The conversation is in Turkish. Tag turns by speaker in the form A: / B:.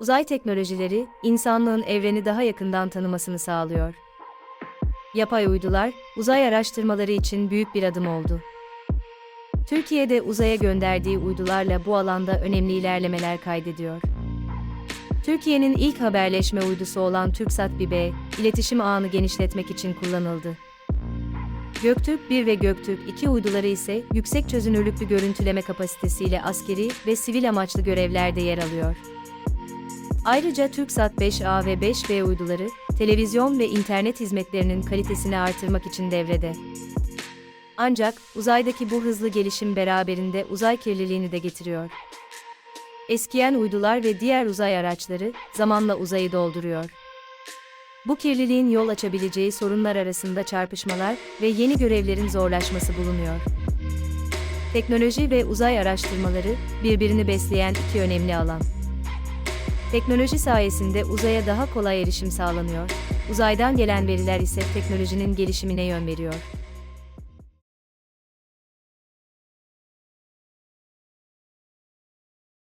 A: Uzay teknolojileri, insanlığın evreni daha yakından tanımasını sağlıyor. Yapay uydular, uzay araştırmaları için büyük bir adım oldu. Türkiye'de uzaya gönderdiği uydularla bu alanda önemli ilerlemeler kaydediyor. Türkiye'nin ilk haberleşme uydusu olan TürkSat 1B, iletişim ağını genişletmek için kullanıldı. Göktürk 1 ve Göktürk 2 uyduları ise yüksek çözünürlüklü görüntüleme kapasitesiyle askeri ve sivil amaçlı görevlerde yer alıyor. Ayrıca TürkSat 5A ve 5B uyduları, televizyon ve internet hizmetlerinin kalitesini artırmak için devrede. Ancak uzaydaki bu hızlı gelişim beraberinde uzay kirliliğini de getiriyor. Eskiyen uydular ve diğer uzay araçları zamanla uzayı dolduruyor. Bu kirliliğin yol açabileceği sorunlar arasında çarpışmalar ve yeni görevlerin zorlaşması bulunuyor. Teknoloji ve uzay araştırmaları birbirini besleyen iki önemli alan. Teknoloji sayesinde uzaya daha kolay erişim sağlanıyor. Uzaydan gelen veriler ise teknolojinin gelişimine yön veriyor.